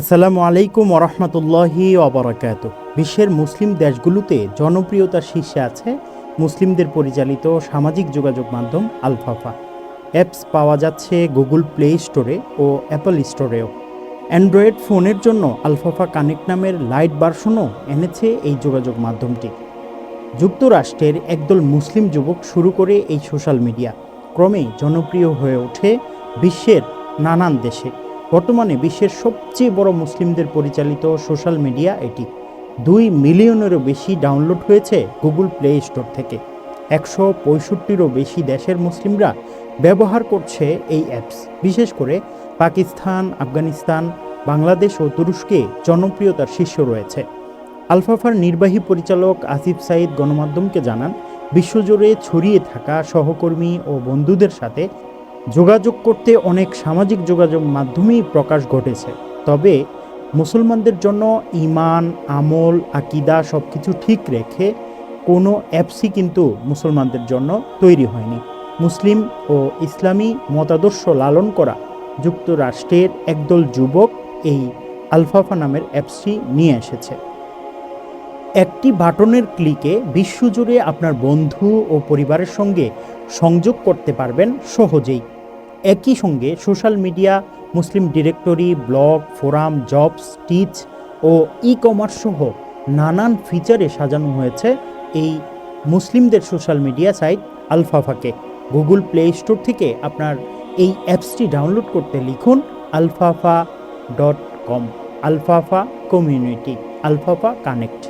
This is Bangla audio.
আসসালামু আলাইকুম ওরহমতুল্লাহি অবরাকাত বিশ্বের মুসলিম দেশগুলোতে জনপ্রিয়তার শীর্ষে আছে মুসলিমদের পরিচালিত সামাজিক যোগাযোগ মাধ্যম আলফাফা। অ্যাপস পাওয়া যাচ্ছে গুগল প্লে স্টোরে ও অ্যাপল স্টোরেও। অ্যান্ড্রয়েড ফোনের জন্য আলফাফা কানেক্ট নামের লাইট ভার্সনও এনেছে এই যোগাযোগ মাধ্যমটি। যুক্তরাষ্ট্রের একদল মুসলিম যুবক শুরু করে এই সোশ্যাল মিডিয়া। ক্রমেই জনপ্রিয় হয়ে ওঠে বিশ্বের নানান দেশে। বর্তমানে বিশ্বের সবচেয়ে বড় মুসলিমদের পরিচালিত সোশ্যাল মিডিয়া এটি। দুই মিলিয়নেরও বেশি ডাউনলোড হয়েছে গুগল প্লে স্টোর থেকে। একশো পঁয়ষট্টিরও বেশি দেশের মুসলিমরা ব্যবহার করছে এই অ্যাপস। বিশেষ করে পাকিস্তান, আফগানিস্তান, বাংলাদেশ ও তুরস্কে জনপ্রিয়তার শীর্ষ রয়েছে। আলফাফার নির্বাহী পরিচালক আসিফ সাইদ গণমাধ্যমকে জানান, বিশ্বজুড়ে ছড়িয়ে থাকা সহকর্মী ও বন্ধুদের সাথে যোগাযোগ করতে অনেক সামাজিক যোগাযোগ মাধ্যমেই প্রকাশ ঘটেছে। তবে মুসলমানদের জন্য ইমান আমল, আকিদা সব কিছু ঠিক রেখে কোনো অ্যাপসই কিন্তু মুসলমানদের জন্য তৈরি হয়নি। মুসলিম ও ইসলামী মতাদর্শ লালন করা যুক্তরাষ্ট্রের একদল যুবক এই আলফাফা নামের অ্যাপসটি নিয়ে এসেছে। একটি বাটনের ক্লিকে বিশ্বজুড়ে আপনার বন্ধু ও পরিবারের সঙ্গে সংযোগ করতে পারবেন সহজেই। একই সঙ্গে social media, Muslim directory, blog, forum, jobs, teach ও ই কমার্স সহ নানান ফিচারে সাজানো হয়েছে এই মুসলিমদের সোশ্যাল মিডিয়া সাইট আলফাফাকে। গুগল প্লে স্টোর থেকে আপনার এই অ্যাপসটি ডাউনলোড করতে লিখুন Alfafa dot com, Alfafa community, Alfafa connect.